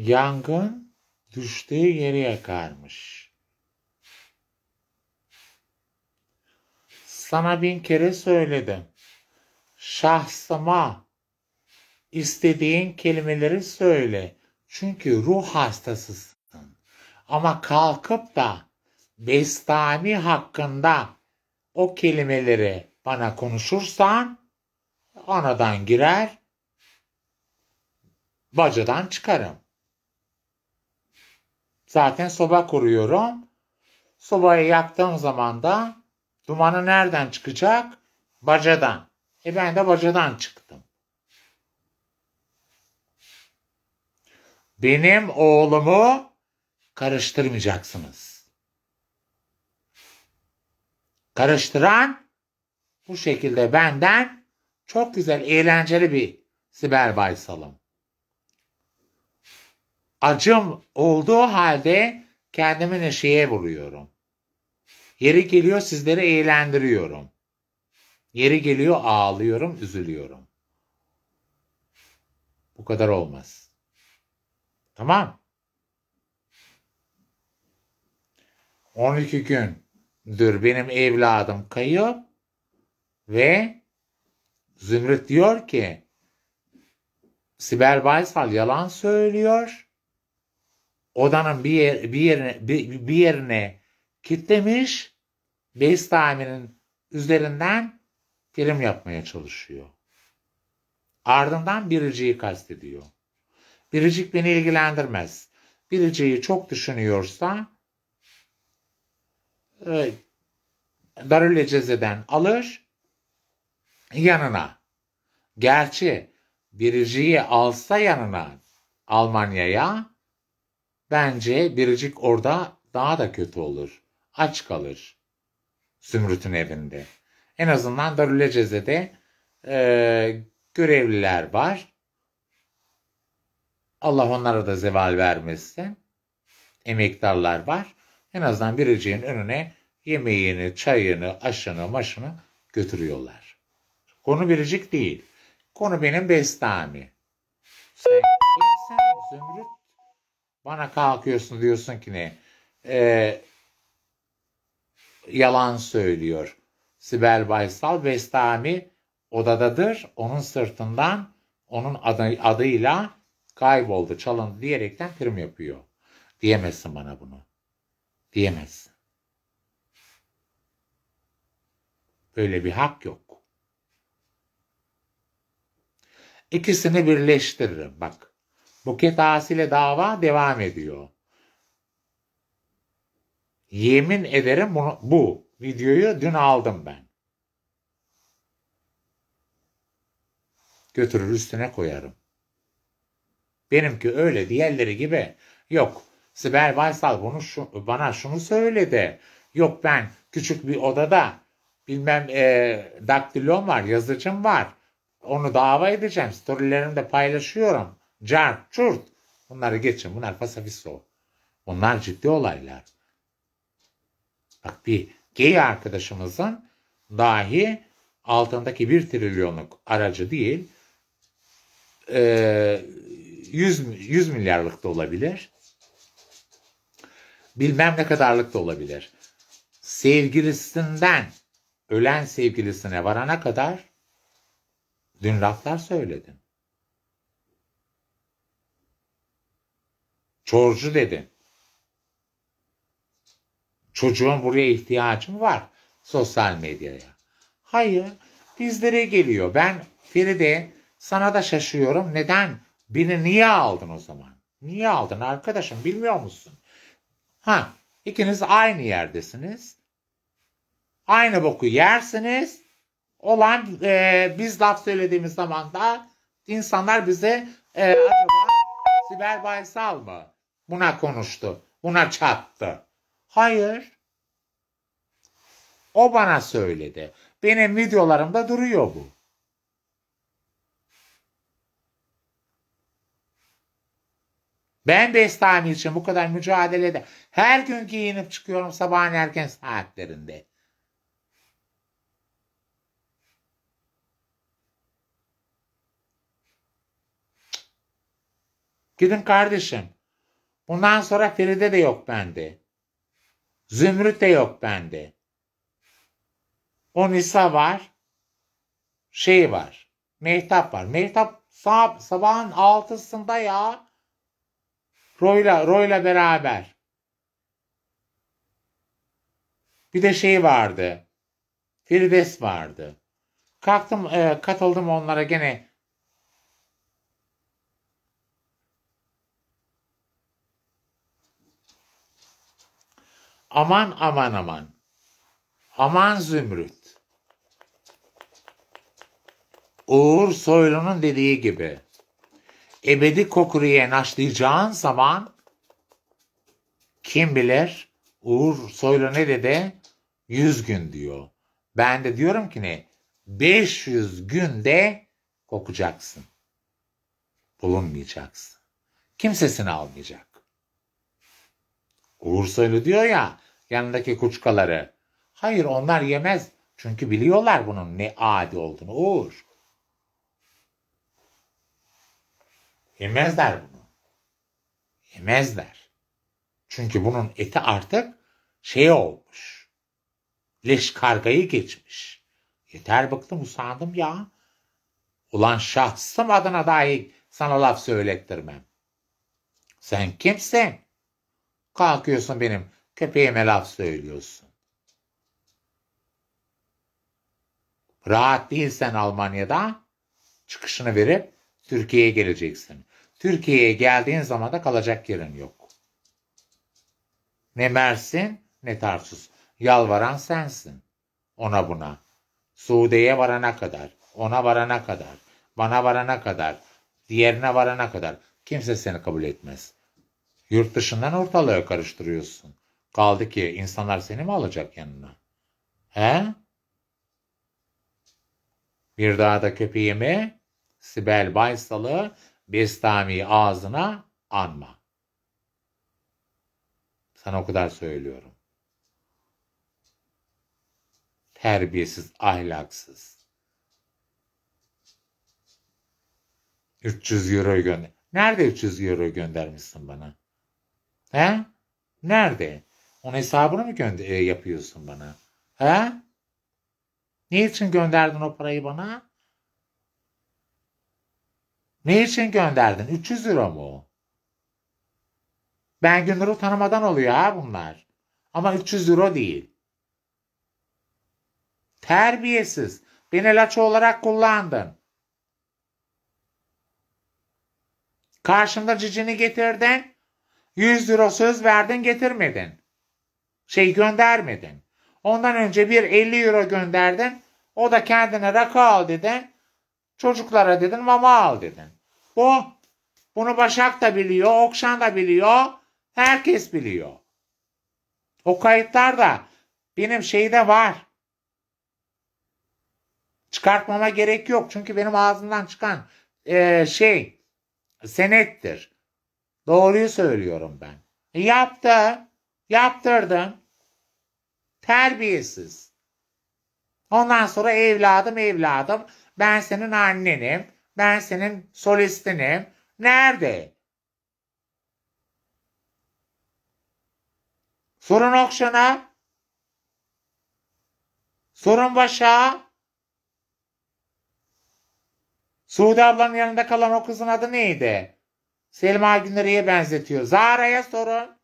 Yangın düştüğü yeri yakarmış. Sana bin kere söyledim. Şahsıma istediğin kelimeleri söyle. Çünkü ruh hastasısın. Ama kalkıp da Bestami hakkında o kelimeleri bana konuşursan anadan girer, bacadan çıkarım. Zaten soba kuruyorum. Sobayı yaktığım zaman da dumanı nereden çıkacak? Bacadan. E ben de bacadan çıktım. Benim oğlumu karıştırmayacaksınız. Karıştıran bu şekilde benden çok güzel, eğlenceli bir Sibel Baysal'ım. Acım olduğu halde kendimi neşeye vuruyorum. Yeri geliyor sizleri eğlendiriyorum. Yeri geliyor ağlıyorum, üzülüyorum. Bu kadar olmaz. Tamam. 12 gündür benim evladım kayıp ve Zümrüt diyor ki Sibel Baysal yalan söylüyor. Odanın bir, yer, bir yerine bir, bir yerine kitlemiş. Bestami'nin üzerinden prim yapmaya çalışıyor. Ardından Biricik'i kastediyor. Biricik beni ilgilendirmez. Biricik'i çok düşünüyorsa e, Darül Ceze'den alır yanına. Gerçi Biricik'i alsa yanına Almanya'ya bence Biricik orada daha da kötü olur. Aç kalır. Zümrüt'ün evinde. En azından Darül Ceze'de e, görevliler var. Allah onlara da zeval vermesin. Emektarlar var. En azından biriciğin önüne yemeğini, çayını, aşını, maşını götürüyorlar. Konu biricik değil. Konu benim bestami. Sen kimsen Zümrüt? Bana kalkıyorsun diyorsun ki ne? Ee, yalan söylüyor. Sibel Baysal Bestami odadadır. Onun sırtından onun adı, adıyla kayboldu, çalındı diyerekten prim yapıyor. Diyemezsin bana bunu. Diyemezsin. Böyle bir hak yok. İkisini birleştiririm. Bak. Buket Asil'e dava devam ediyor. Yemin ederim bunu, bu videoyu dün aldım ben. Götürür üstüne koyarım. Benimki öyle diğerleri gibi. Yok Sibel Baysal bunu şu, bana şunu söyledi. Yok ben küçük bir odada bilmem e, daktilom var, yazıcım var. Onu dava edeceğim. Storylerimi de paylaşıyorum. Cart, çurt. Bunları geçin. Bunlar pasafiso. Bunlar ciddi olaylar. Bak bir gay arkadaşımızın dahi altındaki bir trilyonluk aracı değil, e, 100, 100 milyarlık da olabilir. Bilmem ne kadarlık da olabilir. Sevgilisinden ölen sevgilisine varana kadar dün laflar söyledin. Çorcu dedin. Çocuğun buraya ihtiyacım var sosyal medyaya. Hayır bizlere geliyor. Ben Feride sana da şaşıyorum. Neden? Beni niye aldın o zaman? Niye aldın arkadaşım bilmiyor musun? Ha ikiniz aynı yerdesiniz. Aynı boku yersiniz. Olan e, biz laf söylediğimiz zaman da insanlar bize e, acaba Sibel Baysal mı? Buna konuştu. Buna çattı. Hayır. O bana söyledi. Benim videolarımda duruyor bu. Ben Bestami için bu kadar mücadelede her gün giyinip çıkıyorum sabahın erken saatlerinde. Gidin kardeşim. Bundan sonra Feride de yok bende. Zümrüt de yok bende. O Nisa var. Şey var. Mehtap var. Mehtap sab sabahın altısında ya. Royla, Royla beraber. Bir de şey vardı. Firdevs vardı. Kalktım e, katıldım onlara gene. Aman aman aman. Aman Zümrüt. Uğur Soylu'nun dediği gibi. Ebedi kokuruya naşlayacağın zaman kim bilir Uğur Soylu ne dedi? 100 gün diyor. Ben de diyorum ki ne? 500 günde kokacaksın. Bulunmayacaksın. Kimsesini almayacak. Uğur Soylu diyor ya yanındaki kuçkaları. Hayır onlar yemez. Çünkü biliyorlar bunun ne adi olduğunu. Uğur. Yemezler bunu. Yemezler. Çünkü bunun eti artık şey olmuş. Leş kargayı geçmiş. Yeter bıktım usandım ya. Ulan şahsım adına dahi sana laf söylettirmem. Sen kimsin? Kalkıyorsun benim köpeğime laf söylüyorsun. Rahat değilsen Almanya'da çıkışını verip Türkiye'ye geleceksin. Türkiye'ye geldiğin zaman da kalacak yerin yok. Ne Mersin ne Tarsus. Yalvaran sensin. Ona buna. Suudi'ye varana kadar, ona varana kadar, bana varana kadar, diğerine varana kadar kimse seni kabul etmez. Yurt dışından ortalığı karıştırıyorsun. Kaldı ki insanlar seni mi alacak yanına? He? Bir daha da köpeğimi Sibel Baysal'ı Bestami ağzına anma. Sana o kadar söylüyorum. Terbiyesiz, ahlaksız. 300 euro gönder. Nerede 300 euro göndermişsin bana? He? Nerede? Onun hesabını mı gönder e, yapıyorsun bana? He? Ne için gönderdin o parayı bana? Ne için gönderdin? 300 euro mu? Ben Gündür'ü tanımadan oluyor ha bunlar. Ama 300 euro değil. Terbiyesiz. Beni laço olarak kullandın. Karşımda cicini getirdin. 100 euro söz verdin getirmedin. Şey göndermedin. Ondan önce bir 50 euro gönderdin. O da kendine rakı al dedin. Çocuklara dedin mama al dedin. Bu. Bunu Başak da biliyor. Okşan da biliyor. Herkes biliyor. O kayıtlar da benim şeyde var. Çıkartmama gerek yok. Çünkü benim ağzımdan çıkan e, şey senettir. Doğruyu söylüyorum ben. Yaptı. Yaptırdım. Terbiyesiz. Ondan sonra evladım evladım. Ben senin annenim. Ben senin solistinim. Nerede? Sorun Okşan'a. Sorun Başak'a. Suudi ablanın yanında kalan o kızın adı neydi? Selma Güneri'ye benzetiyor. Zara'ya sorun.